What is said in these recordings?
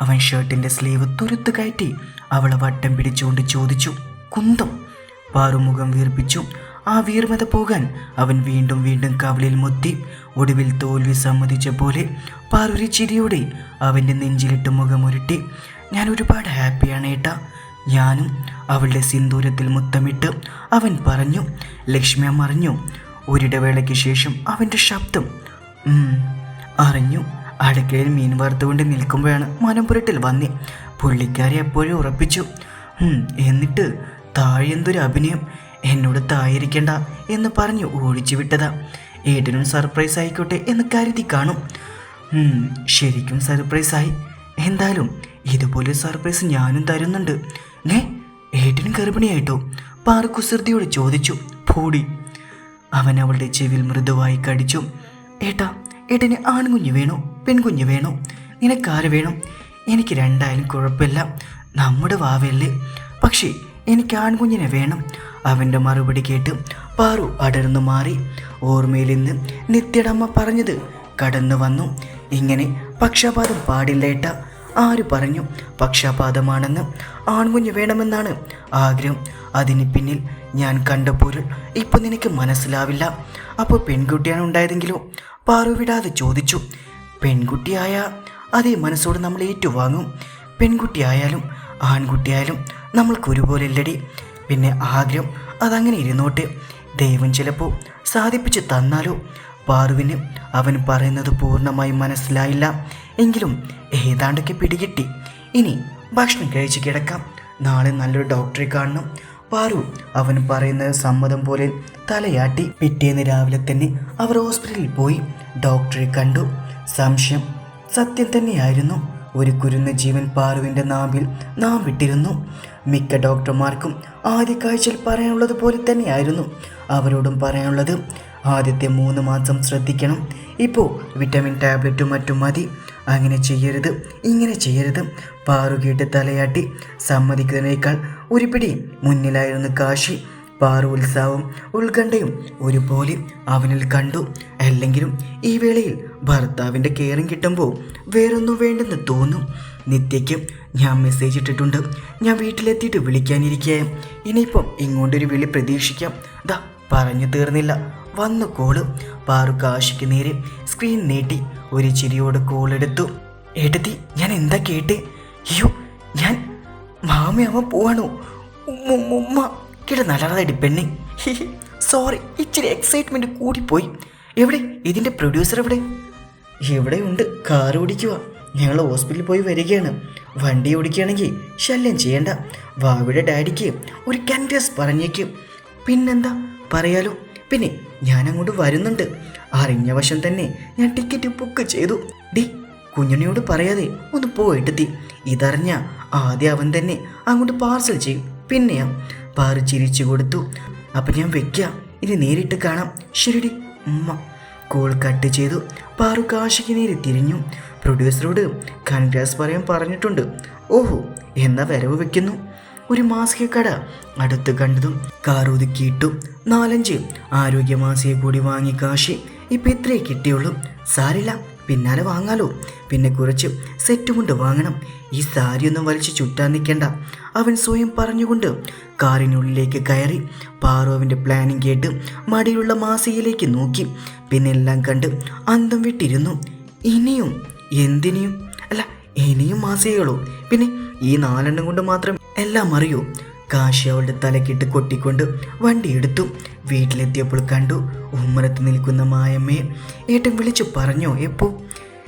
അവൻ ഷർട്ടിന്റെ സ്ലീവ് തുരുത്ത് കയറ്റി അവളെ വട്ടം പിടിച്ചുകൊണ്ട് ചോദിച്ചു കുന്തം? പാറുമുഖം വീർപ്പിച്ചു. ആ വീർമത പോകാൻ അവൻ വീണ്ടും വീണ്ടും കവളിൽ മുത്തി. ഒടുവിൽ തോൽവി സമ്മതിച്ച പോലെ പാറൊരു ചിരിയോടെ അവന്റെ നെഞ്ചിലിട്ട് മുഖമുരുട്ടി ഞാൻ ഒരുപാട് ഹാപ്പിയാണ് ഏട്ടാ ഞാനും അവളുടെ സിന്ദൂരത്തിൽ മുത്തമിട്ട് അവൻ പറഞ്ഞു. ലക്ഷ്മി മറിഞ്ഞു ഒരിടവേളയ്ക്ക് ശേഷം അവന്റെ ശബ്ദം അറിഞ്ഞു. അടുക്കളയിൽ മീൻ വറുത്തുകൊണ്ട് നിൽക്കുമ്പോഴാണ് മനം പുരട്ടിൽ വന്നി. പുള്ളിക്കാരി എപ്പോഴും ഉറപ്പിച്ചു "ഉം, എന്നിട്ട് താഴെ എന്തൊരു അഭിനയം? എന്നോട് തായിരിക്കണ്ട എന്ന് പറഞ്ഞ് ഓടിച്ചു വിട്ടതാ. ഏട്ടനും സർപ്രൈസ് ആയിക്കോട്ടെ എന്ന് കരുതി കാണും. ശരിക്കും സർപ്രൈസായി എന്തായാലും ഇതുപോലെ സർപ്രൈസ് ഞാനും തരുന്നുണ്ട്. നേ ഏട്ടനും ഗർഭിണിയായിട്ടോ? പാറ കുസൃതിയോട് ചോദിച്ചു. പൂടി. അവൻ അവളുടെ ചെവിൽ മൃദുവായി കടിച്ചു. ഏട്ടാ ഏട്ടന് ആൺകുഞ്ഞ് വേണോ. പെൺകുഞ്ഞ് വേണോ? നിനക്കാര് വേണം? എനിക്ക് രണ്ടായാലും കുഴപ്പമില്ല. നമ്മുടെ വാവയല്ലേ. പക്ഷേ എനിക്ക് ആൺകുഞ്ഞിനെ വേണം. അവന്റെ മറുപടി കേട്ട് പാറു അടർന്നു മാറി. ഓർമ്മയിൽ നിന്ന് നിത്യടമ്മ പറഞ്ഞത് കടന്നു വന്നു. ഇങ്ങനെ പക്ഷപാതം പാടില്ല ഏട്ട. ആര് പറഞ്ഞു? പക്ഷപാതമാണെന്ന് ആൺകുഞ്ഞ് വേണമെന്നാണ് ആഗ്രഹം. അതിന് പിന്നിൽ ഞാൻ കണ്ട പൊരുൾ ഇപ്പം നിനക്ക് മനസ്സിലാവില്ല. അപ്പോൾ പെൺകുട്ടിയാണ് ഉണ്ടായതെങ്കിലോ? പാറു വിടാതെ ചോദിച്ചു. പെൺകുട്ടിയായ അതേ മനസ്സോട് നമ്മൾ ഏറ്റുവാങ്ങും. പെൺകുട്ടിയായാലും ആൺകുട്ടിയായാലും നമ്മൾക്ക് ഒരുപോലെ ഇല്ലടി പിന്നെ ആഗ്രഹം അതങ്ങനെ ഇരുന്നോട്ടെ. ദൈവം ചിലപ്പോൾ സാധിപ്പിച്ച് തന്നാലോ? പാറുവിന് അവൻ പറയുന്നത് പൂർണമായി മനസ്സിലായില്ല. എങ്കിലും ഏതാണ്ടൊക്കെ പിടികിട്ടി. ഇനി ഭക്ഷണം കഴിച്ച് കിടക്കാം. നാളെ നല്ലൊരു ഡോക്ടറെ കാണണം. പാറു അവൻ പറയുന്ന സമ്മതം പോലെ തലയാട്ടി പിറ്റേന്ന് രാവിലെ തന്നെ അവർ ഹോസ്പിറ്റലിൽ പോയി. ഡോക്ടറെ കണ്ടു. സംശയം സത്യം തന്നെയായിരുന്നു. ഒരു കുരുന്ന ജീവൻ പാറുവിന്റെ നാമ്പിൽ നാം വിട്ടിരുന്നു. മിക്ക ഡോക്ടർമാർക്കും ആദ്യ കാഴ്ചയിൽ പറയാനുള്ളത് പോലെ തന്നെയായിരുന്നു. അവരോടും പറയാനുള്ളത് ആദ്യത്തെ മൂന്ന് മാസം ശ്രദ്ധിക്കണം. ഇപ്പോൾ വിറ്റമിൻ ടാബ്ലറ്റും മറ്റും മതി. അങ്ങനെ ചെയ്യരുത് ഇങ്ങനെ ചെയ്യരുത്. പാറു കേട്ട് തലയാട്ടി സമ്മതിക്കുന്നതിനേക്കാൾ ഒരു പിടി മുന്നിലായിരുന്നു കാശി. പാറു ഉത്സാഹവും ഉത്കണ്ഠയും ഒരുപോലെ അവനിൽ കണ്ടു അല്ലെങ്കിലും ഈ വേളയിൽ ഭർത്താവിന്റെ കെയറും കിട്ടുമ്പോൾ വേറൊന്നും വേണ്ടെന്ന് തോന്നും നിത്യയ്ക്ക് ഞാൻ മെസ്സേജ് ഇട്ടിട്ടുണ്ട് ഞാൻ വീട്ടിലെത്തിയിട്ട് വിളിക്കാനിരിക്കുകയും ഇനിയിപ്പം ഇങ്ങോട്ടൊരു വിളി പ്രതീക്ഷിക്കാം ദാ പറഞ്ഞു തീർന്നില്ല വന്നു കോൾ പാറു കാശിക്ക് നേരെ സ്ക്രീൻ നീട്ടി ഒരു ചിരിയോട് കോൾ എടുത്തു എടുത്തി ഞാൻ എന്താ കേട്ടേ അയ്യോ ഞാൻ മാമയമ്മ പോവാണോ ഉമ്മ ഉമ്മ കിട നല്ലതായിട്ട് പെണ്ണെ. സോറി ഇച്ചിരി എക്സൈറ്റ്മെന്റ് കൂടിപ്പോയി. എവിടെ? ഇതിന്റെ പ്രൊഡ്യൂസർ എവിടെ? എവിടെയുണ്ട്? കാർ ഓടിക്കുക ഞങ്ങൾ ഹോസ്പിറ്റലിൽ പോയി വരികയാണ്. വണ്ടി ഓടിക്കുകയാണെങ്കിൽ ശല്യം ചെയ്യണ്ട. വാവിയുടെ ഡാഡിക്ക് ഒരു കൻഡസ് പറഞ്ഞേക്കും. പിന്നെന്താ? പറയാലോ. പിന്നെ ഞാൻ അങ്ങോട്ട് വരുന്നുണ്ട്. അറിഞ്ഞ വശം തന്നെ ഞാൻ ടിക്കറ്റ് ബുക്ക് ചെയ്തു. ഡി കുഞ്ഞുണിയോട് പറയാതെ ഒന്ന് പോയിട്ടെത്തി. ഇതറിഞ്ഞ ആദ്യം അവൻ തന്നെ അങ്ങോട്ട് പാർസൽ ചെയ്യും. പിന്നെയാ പാറ് ചിരിച്ചു കൊടുത്തു. അപ്പം ഞാൻ വെക്കാം. ഇനി നേരിട്ട് കാണാം. ശരിടി. ഉമ്മ. കോൾ കട്ട് ചെയ്തു. പാറു കാശിക്ക് നേരെ തിരിഞ്ഞു. പ്രൊഡ്യൂസറോട് കൺഗ്രാസ് പറയാൻ പറഞ്ഞിട്ടുണ്ട്. ഓഹോ എന്നാ വരവ് വെക്കുന്നു. ഒരു മാസിക കട. അടുത്ത് കണ്ടതും കാർ നാലഞ്ച്. ആരോഗ്യ മാസിക കൂടി വാങ്ങി കാശി. ഇപ്പം ഇത്രേ കിട്ടിയുള്ളൂ. സാരില്ല. പിന്നാലെ വാങ്ങാലോ. പിന്നെ കുറച്ച് സെറ്റ് കൊണ്ട് വാങ്ങണം. ഈ സാരിയൊന്നും വലിച്ചു ചുറ്റാൻ നിൽക്കേണ്ട. അവൻ സ്വയം പറഞ്ഞുകൊണ്ട് കാറിനുള്ളിലേക്ക് കയറി പാറുവിന്റെ പ്ലാനിങ് കേട്ട് മടിയുള്ള മാസികയിലേക്ക് നോക്കി. പിന്നെ എല്ലാം കണ്ട് അന്തം വിട്ടിരുന്നു. ഇനിയും എന്തിനിയും? അല്ല ഇനിയും മാസികകളോ? പിന്നെ ഈ നാലെണ്ണം കൊണ്ട് മാത്രം എല്ലാം അറിയൂ? കാശി അവളുടെ തലക്കിട്ട് കൊട്ടിക്കൊണ്ട് വണ്ടി എടുത്തു വീട്ടിലെത്തിയപ്പോൾ കണ്ടു ഉമ്മറത്ത് നിൽക്കുന്ന മായമ്മയെ ഏട്ടൻ വിളിച്ചു പറഞ്ഞോ എപ്പോ?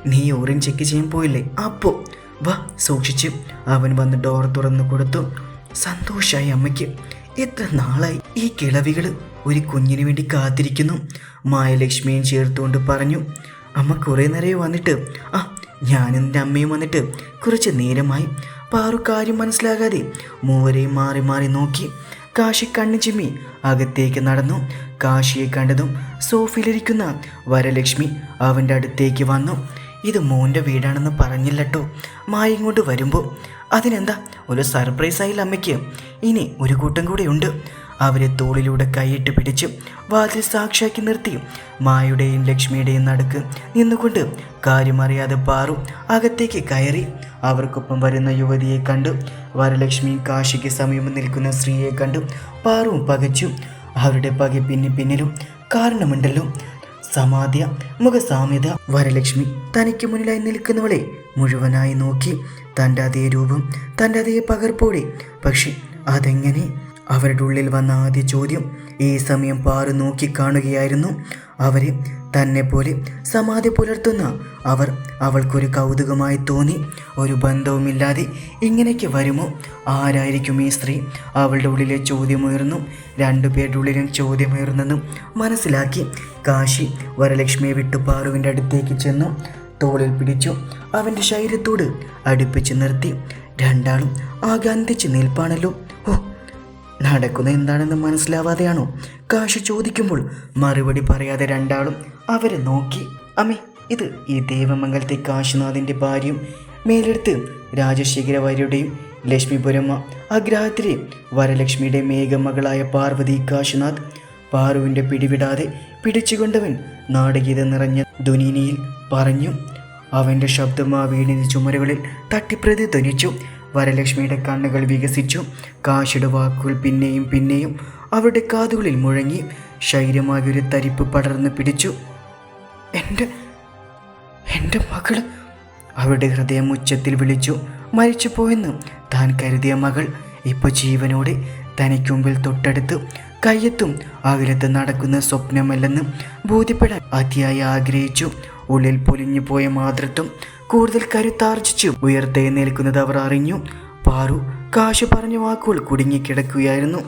നീ യൂറിൻ ചെക്ക് ചെയ്യാൻ പോയില്ലേ? അപ്പോ. വാ സൂക്ഷിച്ചു. അവൻ വന്ന് ഡോർ തുറന്നു കൊടുത്തു. സന്തോഷായി അമ്മയ്ക്ക്. എത്ര നാളായി ഈ കിളവികൾ ഒരു കുഞ്ഞിന് വേണ്ടി കാത്തിരിക്കുന്നു. മായലക്ഷ്മിയും ചേർത്തുകൊണ്ട് പറഞ്ഞു അമ്മ കുറേ നേരം വന്നിട്ട്. ആ ഞാനും എന്റെ അമ്മയും വന്നിട്ട് കുറച്ച് നേരമായി. പാറു കാര്യം മനസ്സിലാകാതെ മൂവരെയും മാറി മാറി നോക്കി. കാശി കണ്ണു ചിമ്മി അകത്തേക്ക് നടന്നു. കാശിയെ കണ്ടതും സോഫിലിരിക്കുന്ന വരലക്ഷ്മി അവന്റെ അടുത്തേക്ക് വന്നു. ഇത് മോന്റെ വീടാണെന്ന് പറഞ്ഞില്ലട്ടോ. മായ ഇങ്ങോട്ട് വരുമ്പോൾ അതിനെന്താ? ഒരു സർപ്രൈസ് ആയില്ല അമ്മയ്ക്ക്. ഇനി ഒരു കൂട്ടം കൂടെ ഉണ്ട്. അവരെ തോളിലൂടെ കൈയിട്ട് പിടിച്ച് വാതിൽ സാക്ഷാക്കി നിർത്തി. മായുടെയും ലക്ഷ്മിയുടെയും നടുക്ക് നിന്നുകൊണ്ട് കാര്യമറിയാതെ പാറു അകത്തേക്ക് കയറി. അവർക്കൊപ്പം വരുന്ന യുവതിയെ കണ്ടു. വരലക്ഷ്മി കാശിക്ക് സമീപം നിൽക്കുന്ന സ്ത്രീയെ കണ്ടു. പാറും പകച്ചു. അവരുടെ പകി പിന്നെ പിന്നിലും കാരണമുണ്ടല്ലോ. സമാധ്യ മുഖസാമ്യത. വരലക്ഷ്മി തനിക്ക് മുന്നിലായി നിൽക്കുന്നവളെ മുഴുവനായി നോക്കി. തന്റെ അതേ രൂപം തന്റെ അതേ പകർപ്പോടെ. പക്ഷെ അതെങ്ങനെ? അവരുടെ ഉള്ളിൽ വന്ന ആദ്യ ചോദ്യം ഈ സമയം പാറു നോക്കിക്കാണുകയായിരുന്നു അവരെ തന്നെ പോലെ സമാധി പുലർത്തുന്ന അവർ അവൾക്കൊരു കൗതുകമായി തോന്നി. ഒരു ബന്ധവുമില്ലാതെ ഇങ്ങനെയൊക്കെ വരുമോ? ആരായിരിക്കും ഈ സ്ത്രീ? അവളുടെ ഉള്ളിലെ ചോദ്യമുയർന്നു. രണ്ടുപേരുടെ ഉള്ളിലും ചോദ്യമുയർന്നെന്നും മനസ്സിലാക്കി. കാശി വരലക്ഷ്മിയെ വിട്ടു പാറുവിന്റെ അടുത്തേക്ക് ചെന്നു. തോളിൽ പിടിച്ചു അവന്റെ ശരീരത്തോട് അടുപ്പിച്ച് നിർത്തി. രണ്ടാളും ആകാന്തിച്ച് നിൽപ്പാണല്ലോ. നടക്കുന്ന എന്താണെന്ന് മനസ്സിലാവാതെയാണോ? കാശ് ചോദിക്കുമ്പോൾ മറുപടി പറയാതെ രണ്ടാളും അവരെ നോക്കി. അമ്മേ ഇത് ഈ ദേവമംഗലത്തെ കാശിനാഥിന്റെ ഭാര്യയും മേലെടുത്ത് രാജശേഖര വാര്യരുടെയും ലക്ഷ്മിപുരമ്മ അഗ്രഹത്തിലെ വരലക്ഷ്മിയുടെ മേഘമകളായ പാർവതി കാശിനാഥ് പാറുവിന്റെ പിടിവിടാതെ പിടിച്ചുകൊണ്ടവൻ നാടകീത നിറഞ്ഞ ധ്വനിനിയിൽ പറഞ്ഞു അവന്റെ ശബ്ദം ആ വീടിന്റെ ചുമരുകളിൽ തട്ടിപ്രതിധ്വനിച്ചു വരലക്ഷ്മിയുടെ കണ്ണുകൾ വികസിച്ചു. കാശിയുടെ വാക്കുകൾ പിന്നെയും പിന്നെയും അവരുടെ കാതുകളിൽ മുഴങ്ങി. ശൈര്യമായ ഒരു തരിപ്പ് പടർന്നു പിടിച്ചു. എന്റെ എന്റെ മകൾ അവരുടെ ഹൃദയം ഉച്ചത്തിൽ വിളിച്ചു. മരിച്ചു പോയെന്ന് താൻ കരുതിയ മകൾ ഇപ്പോൾ ജീവനോടെ തനിക്ക് മുമ്പിൽ തൊട്ടടുത്ത് കയ്യെത്തും. അകലത്ത് നടക്കുന്ന സ്വപ്നമല്ലെന്ന് ബോധ്യപ്പെടാൻ അതിയായി ആഗ്രഹിച്ചു. ഉള്ളിൽ പൊലിഞ്ഞു പോയ മാതൃത്വം കൂടുതൽ കരുത്താർജിച്ചു. നിൽക്കുന്നത് അവർ അറിഞ്ഞു. പാറു കാശു പറഞ്ഞ വാക്കുകൾ കുടുങ്ങിക്കിടക്കുകയായിരുന്നു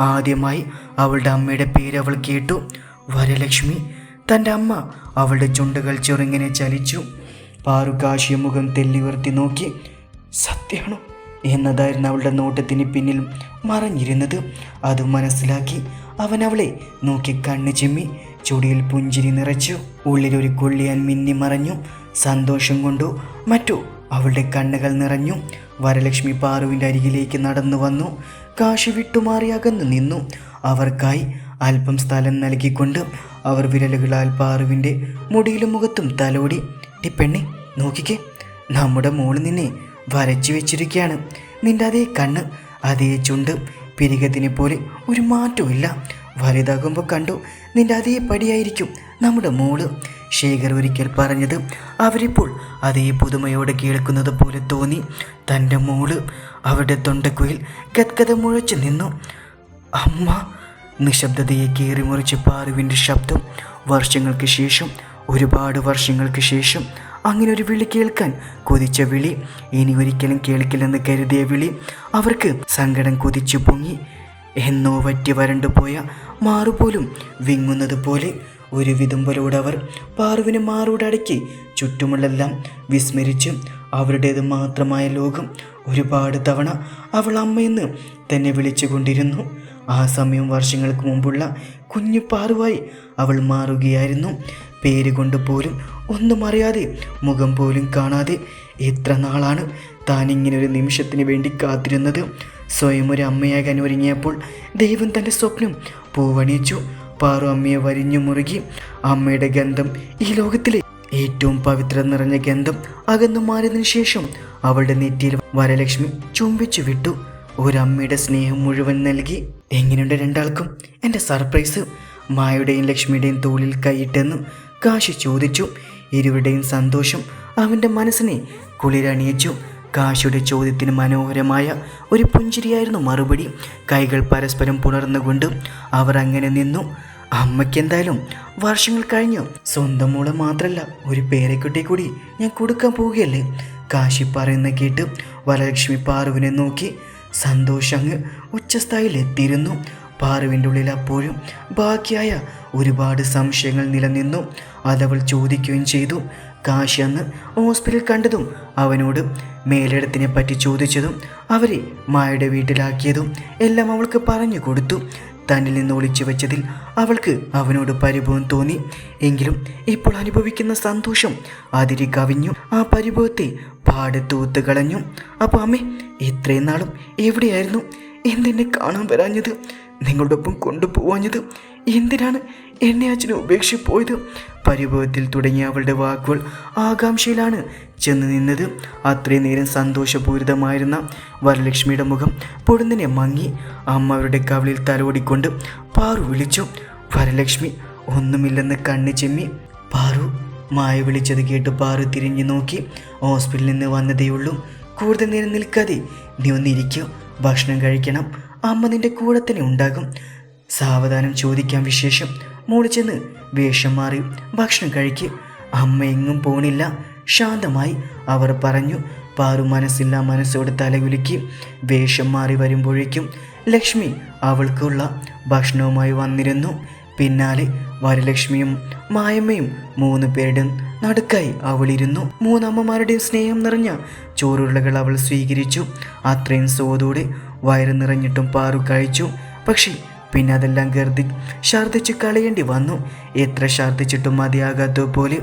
ആദ്യമായി അവളുടെ അമ്മയുടെ പേര് അവൾ കേട്ടു. വരലക്ഷ്മി തന്റെ അമ്മ അവളുടെ ചുണ്ടുകൾ ചെറുങ്ങനെ ചലിച്ചു. പാറു കാശിയ മുഖം തെല്ലിവർത്തി നോക്കി. സത്യമാണോ എന്നതായിരുന്നു അവളുടെ നോട്ടത്തിന് പിന്നിൽ മറഞ്ഞിരുന്നത്. അത് മനസ്സിലാക്കി അവൻ അവളെ നോക്കി കണ്ണു ചെമ്മി. ചുടിയിൽ പുഞ്ചിരി നിറച്ചു. ഉള്ളിലൊരു കൊള്ളിയാൻ മിന്നി മറഞ്ഞു. സന്തോഷം കൊണ്ടോ മറ്റോ അവളുടെ കണ്ണുകൾ നിറഞ്ഞു. വരലക്ഷ്മി പാറുവിന്റെ അരികിലേക്ക് നടന്നു വന്നു. കാശി വിട്ടുമാറി അകന്നു നിന്നു. അവർക്കായി അല്പം സ്ഥലം നൽകിക്കൊണ്ട് അവർ വിരലുകളാൽ പാറുവിന്റെ മുടിയിലും മുഖത്തും തലോടി ഈ പെണ്ണെ നോക്കിക്കേ നമ്മുടെ മോൾ നിന്നെ വരച്ചു വെച്ചിരിക്കുകയാണ് നിന്റെ അതേ കണ്ണ് അതേ ചുണ്ട് പിരികത്തിനെ പോലെ ഒരു മാറ്റവും ഇല്ല വലുതാകുമ്പോൾ കണ്ടു നിന്റെ അതേ പടിയായിരിക്കും നമ്മുടെ മോൾ. ശേഖർ ഒരിക്കൽ പറഞ്ഞത്. അവരിപ്പോൾ അതേ പുതുമയോടെ കേൾക്കുന്നത് പോലെ തോന്നി. തന്റെ മോൾ അവരുടെ തൊണ്ടക്കുയിൽ ഗദ്ഗത മുഴച്ചു നിന്നു. അമ്മ നിശബ്ദതയെ കീറി മുറിച്ച് പാറുവിന്റെ ശബ്ദം വർഷങ്ങൾക്ക് ശേഷം ഒരുപാട് വർഷങ്ങൾക്ക് ശേഷം അങ്ങനെ ഒരു വിളി കേൾക്കാൻ കൊതിച്ച വിളി. ഇനി ഒരിക്കലും കേൾക്കില്ലെന്ന് കരുതിയ വിളി അവർക്ക് സങ്കടം കൊതിച്ചു പൊങ്ങി. എന്നോ വറ്റി വരണ്ടുപോയ മാറുപോലും വിങ്ങുന്നത് പോലെ ഒരു വിതുമ്പലോട് അവർ പാറുവിനെ മാറോട് അടക്കി. ചുറ്റുമുള്ളെല്ലാം വിസ്മരിച്ച് അവരുടേത് മാത്രമായ ലോകം ഒരുപാട് തവണ അവൾ അമ്മയെന്ന് തന്നെ വിളിച്ചുകൊണ്ടിരുന്നു. ആ സമയം വർഷങ്ങൾക്ക് മുമ്പുള്ള കുഞ്ഞു പാറുവായി അവൾ മാറുകയായിരുന്നു. പേര് കൊണ്ട് പോലും ഒന്നും അറിയാതെ മുഖം പോലും കാണാതെ എത്ര നാളാണ് താൻ ഇങ്ങനെ ഒരു നിമിഷത്തിന് വേണ്ടി കാത്തിരുന്നത്. സ്വയം ഒരു അമ്മയാകാൻ ഒരുങ്ങിയപ്പോൾ ദൈവം തന്റെ സ്വപ്നം പൂവണിയിച്ചു. പാറു അമ്മയെ വരിഞ്ഞു മുറുകി അമ്മയുടെ ഗന്ധം ഈ ലോകത്തിലെ ഏറ്റവും പവിത്ര നിറഞ്ഞ ഗന്ധം അകന്നു മാറിയതിനു ശേഷം അവളുടെ നെറ്റിയിൽ വരലക്ഷ്മി ചുംബിച്ചു വിട്ടു. ഒരമ്മയുടെ സ്നേഹം മുഴുവൻ നൽകി. എങ്ങനെയുണ്ട് രണ്ടാൾക്കും? എന്റെ സർപ്രൈസ്. മായുടെയും ലക്ഷ്മിയുടെയും തോളിൽ കൈയിട്ടെന്ന് കാശി ചോദിച്ചു. ഇരുവരുടെയും സന്തോഷം അവന്റെ മനസ്സിനെ കുളിരണിയിച്ചു. കാശിയുടെ ചോദ്യത്തിന് മനോഹരമായ ഒരു പുഞ്ചിരിയായിരുന്നു മറുപടി. കൈകൾ പരസ്പരം പുണർന്നുകൊണ്ട് അവർ അങ്ങനെ നിന്നു. അമ്മയ്ക്ക് എന്തായാലും വർഷങ്ങൾ കഴിഞ്ഞു. സ്വന്തം മോളെ മാത്രമല്ല ഒരു പേരക്കുട്ടി കൂടി ഞാൻ കൊടുക്കാൻ പോവുകയല്ലേ? കാശി പറയുന്ന കേട്ട് വരലക്ഷ്മി പാറുവിനെ നോക്കി സന്തോഷം അങ്ങ് ഉച്ചസ്ഥായിലെത്തിയിരുന്നു പാറുവിന്റെ ഉള്ളിൽ അപ്പോഴും ബാക്കിയായ ഒരുപാട് സംശയങ്ങൾ നിലനിന്നു. അതവൾ ചോദിക്കുകയും ചെയ്തു. കാശി അന്ന് ഹോസ്പിറ്റലിൽ കണ്ടതും അവനോട് മേലിടത്തിനെ പറ്റി ചോദിച്ചതും അവരെ മായയുടെ വീട്ടിലാക്കിയതും എല്ലാം അവൾക്ക് പറഞ്ഞു കൊടുത്തു. തന്നിൽ നിന്ന് ഒളിച്ചു വെച്ചതിൽ അവൾക്ക് അവനോട് പരിഭവം തോന്നി. എങ്കിലും ഇപ്പോൾ അനുഭവിക്കുന്ന സന്തോഷം അതിരി കവിഞ്ഞു. ആ പരിഭവത്തെ പാടെ തൂത്ത് കളഞ്ഞു. അപ്പോൾ അമ്മേ ഇത്രയും നാളും എവിടെയായിരുന്നു? എന്തെന്നെ കാണാൻ വരാഞ്ഞത്? നിങ്ങളുടെ ഒപ്പം കൊണ്ടുപോവാഞ്ഞത്? എന്തിനാണ് എന്നെ അച്ഛനെ ഉപേക്ഷിപ്പോയത്. പരിഭവത്തിൽ തുടങ്ങിയ അവളുടെ വാക്കുകൾ ആകാംക്ഷയിലാണ്. ചെന്ന് നിന്നത് അത്രയും നേരം സന്തോഷപൂരിതമായിരുന്ന വരലക്ഷ്മിയുടെ മുഖം പൊടുന്നിനെ മങ്ങി അമ്മ അവരുടെ കവളിൽ തലോടിക്കൊണ്ട് പാറു വിളിച്ചു. വരലക്ഷ്മി ഒന്നുമില്ലെന്ന് കണ്ണ് ചെമ്മി. പാറു മായ വിളിച്ചത് കേട്ട് പാറു തിരിഞ്ഞു നോക്കി. ഹോസ്പിറ്റലിൽ നിന്ന് വന്നതേയുള്ളൂ കൂടുതൽ നേരം നിൽക്കാതെ നീ ഒന്നിരിക്കോ. ഭക്ഷണം കഴിക്കണം. അമ്മ നിന്റെ കൂടെ തന്നെ ഉണ്ടാകും. സാവധാനം ചോദിക്കാൻ വിശേഷം. മോൾ ചെന്ന് വേഷം മാറി ഭക്ഷണം കഴിക്ക്. അമ്മ എങ്ങും പോണില്ല. ശാന്തമായി അവർ പറഞ്ഞു പാറു മനസ്സില്ല മനസ്സോട് തലകുലുക്കി വേഷം മാറി വരുമ്പോഴേക്കും ലക്ഷ്മി അവൾക്കുള്ള ഭക്ഷണവുമായി വന്നിരുന്നു. പിന്നാലെ വരലക്ഷ്മിയും മായമ്മയും മൂന്ന് പേരുടെ നടുക്കായി അവളിരുന്നു. മൂന്നമ്മമാരുടെയും സ്നേഹം നിറഞ്ഞ ചോറുരുളകൾ അവൾ സ്വീകരിച്ചു. അത്രയും സോതോടെ വയറ് നിറഞ്ഞിട്ടും പാറു കഴിച്ചു. പക്ഷേ പിന്നെ അതെല്ലാം കരുതി ഛർദ്ദിച്ച് കളയേണ്ടി വന്നു. എത്ര ഛർദ്ദിച്ചിട്ടും മതിയാകാത്തതുപോലെ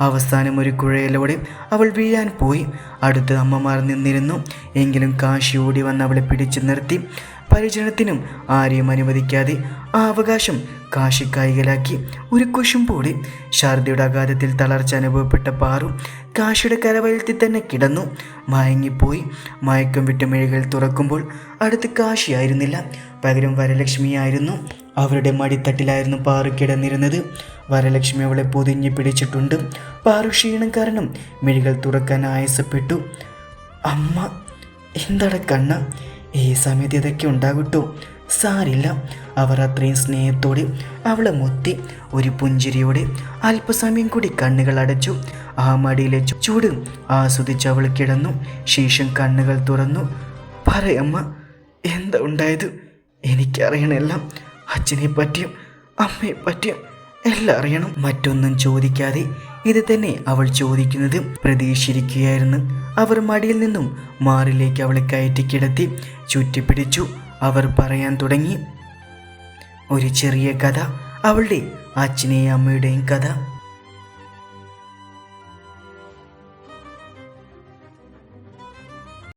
അവസാനം ഒരു കുഴയിലൂടെ അവൾ വീഴാൻ പോയി. അടുത്ത് അമ്മമാർ നിന്നിരുന്നു. എങ്കിലും കാശി ഓടി വന്ന് അവളെ പിടിച്ചു നിർത്തി. പരിചരണത്തിനും ആരെയും അനുവദിക്കാതെ ആ അവകാശം കാശി കൈകലാക്കി ഒരു കുശുമ്പോടെ ശാരദയുടെ അഗാധത്തിൽ തളർച്ച അനുഭവപ്പെട്ട പാറു കാശിയുടെ കരവയലത്തിൽ തന്നെ കിടന്നു. മയങ്ങിപ്പോയി. മയക്കം വിട്ട് മെഴുകൾ തുറക്കുമ്പോൾ അടുത്ത് കാശിയായിരുന്നില്ല. പകരം വരലക്ഷ്മിയായിരുന്നു അവരുടെ മടിത്തട്ടിലായിരുന്നു പാറു കിടന്നിരുന്നത്. വരലക്ഷ്മി അവളെ പൊതിഞ്ഞു പിടിച്ചിട്ടുണ്ട്. പാറു ക്ഷീണം കാരണം മിഴികൾ തുറക്കാൻ ആയസപ്പെട്ടു. അമ്മ എന്താണ് കണ്ണ? ഈ സമയത്ത് ഇതൊക്കെ ഉണ്ടാകട്ടോ. സാരില്ല. അവർ അത്രയും സ്നേഹത്തോടെ അവളെ മുത്തി ഒരു പുഞ്ചിരിയോടെ അല്പസമയം കൂടി കണ്ണുകൾ അടച്ചു. ആ മടിയിലെ ചൂട് ആസ്വദിച്ച് അവൾ കിടന്നു. ശേഷം കണ്ണുകൾ തുറന്നു. പറയമ്മ എന്താ ഉണ്ടായത്? എനിക്കറിയണെല്ലാം അച്ഛനെ പറ്റിയും അമ്മയെ പറ്റിയും എല്ലാം അറിയണം. മറ്റൊന്നും ചോദിക്കാതെ ഇത് തന്നെ അവൾ ചോദിക്കുന്നത് പ്രതീക്ഷിച്ചിരിക്കുകയായിരുന്നു. അവർ മടിയിൽ നിന്നും മാറിലേക്ക് അവളെ കയറ്റി കിടത്തി ചുറ്റിപ്പിടിച്ചു. അവർ പറയാൻ തുടങ്ങി. ഒരു ചെറിയ കഥ അവളുടെ അച്ഛനെയും അമ്മയുടെയും കഥ.